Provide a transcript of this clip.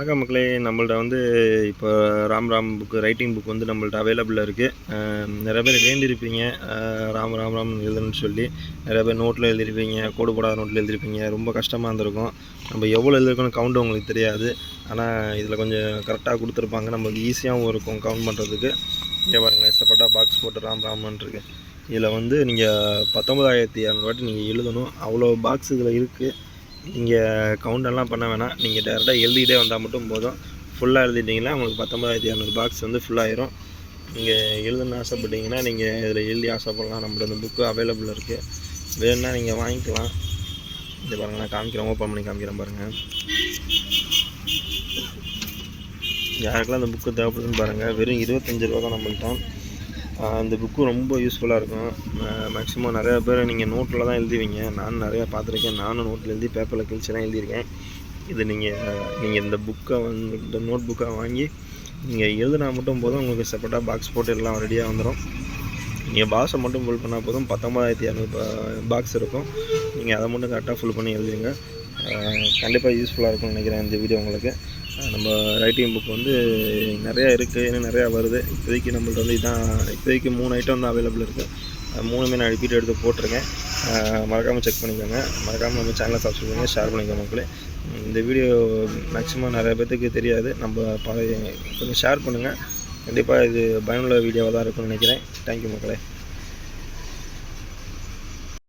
வணக்கம் மக்களே. நம்மள்ட்ட வந்து இப்போ Ram Ram book writing book வந்து நம்மள்ட்ட அவைலபிளாக இருக்குது நிறைய பேர் வேண்டியிருப்பீங்க ராம் ராம் ராம் எழுதுன்னு சொல்லி நிறைய பேர் நோட்டில் எழுதியிருப்பீங்க கோடு போடாத நோட்டில் எழுதியிருப்பீங்க. ரொம்ப கஷ்டமாக இருந்திருக்கும். நம்ம எவ்வளோ எழுதிருக்கோன்னு கவுண்ட் உங்களுக்கு தெரியாது. ஆனால் இதில் கொஞ்சம் கரெக்டாக கொடுத்துருப்பாங்க. நம்மளுக்கு ஈஸியாகவும் இருக்கும் கவுண்ட் பண்ணுறதுக்கு இங்கே பாருங்கள் இஷ்டப்பட்டா பாக்ஸ் போட்டு ராம் ராமன் இருக்கு இதில் வந்து நீங்கள் பத்தொம்பதாயிரத்தி இரநூறுவாட்டி நீங்கள் எழுதணும். அவ்வளோ பாக்ஸ் இதில் இருக்குது நீங்கள் கவுண்டெல்லாம் பண்ண வேணாம். நீங்கள் டேரெக்டாக எழுதிக்கிட்டே வந்தால் மட்டும் போதும். ஃபுல்லாக எழுதிட்டிங்கன்னா உங்களுக்கு பத்தொம்பதாயிரத்தி இரநூறு பாக்ஸ் வந்து ஃபுல்லாயிரும் நீங்கள் எழுதுன்னு ஆசைப்பட்டீங்கன்னா நீங்கள் இதில் எழுதி ஆசைப்படலாம். நம்மளோட இந்த புக்கு அவைலபிள் இருக்குது வேணுன்னா நீங்கள் வாங்கிக்கலாம். இது பாருங்கள் நான் காமிக்கிறேன். ஓப்பன் பண்ணி காமிக்கிறேன் பாருங்கள் யாருக்கெல்லாம் இந்த புக்கு தேவைப்படுதுன்னு பாருங்கள் வெறும் இருபத்தஞ்சு ரூபா தான் நம்மள்கிட்ட இந்த புக்கு ரொம்ப யூஸ்ஃபுல்லாக இருக்கும். மேக்ஸிமம் நிறையா பேர் நீங்கள் நோட்டில் தான் எழுதுவீங்க. நானும் நிறையா பார்த்துருக்கேன். நானும் நோட்டில் எழுதி பேப்பரில் கிழிச்செல்லாம் எழுதியிருக்கேன். இது நீங்கள் நீங்கள் இந்த புக்கை வந்து இந்த நோட் புக்கை வாங்கி நீங்கள் எழுதுனா மட்டும் போதும் உங்களுக்கு செப்பரேட்டாக பாக்ஸ் போட்டு எல்லாம் ரெடியாக வந்துடும் நீங்கள் பாக்ஸை மட்டும் ஃபுல் பண்ணால் போதும். பத்தொம்பதாயிரத்தி இரநூறு பாக்ஸ் இருக்கும். நீங்கள் அதை மட்டும் கரெக்டாக ஃபுல் பண்ணி எழுதுவீங்க கண்டிப்பாக யூஸ்ஃபுல்லாக இருக்கும்னு நினைக்கிறேன் இந்த வீடியோ உங்களுக்கு. நம்ம ரைட்டிங் புக் வந்து நிறையா இருக்குது இன்னும் நிறையா வருது. இப்போதைக்கு நம்மள்ட்ட வந்து இதான் இப்போதைக்கு மூணு ஐட்டம் தான் அவைலபிள் இருக்குது மூணுமே நான் ரிப்பீட் எடுத்து போட்டிருக்கேன். மறக்காமல் செக் பண்ணிக்கோங்க. மறக்காமல் நம்ம சேனலை சப்ஸ்கிரைப் பண்ணி ஷேர் பண்ணிக்கோங்க மக்களே. இந்த வீடியோ மேக்ஸிமம் நிறைய பேர்த்துக்கு தெரியாது. நம்ம கொஞ்சம் ஷேர் பண்ணுங்கள் கண்டிப்பாக இது பயனுள்ள வீடியோவாக தான் இருக்கும்னு நினைக்கிறேன். தேங்க்யூ மக்களே.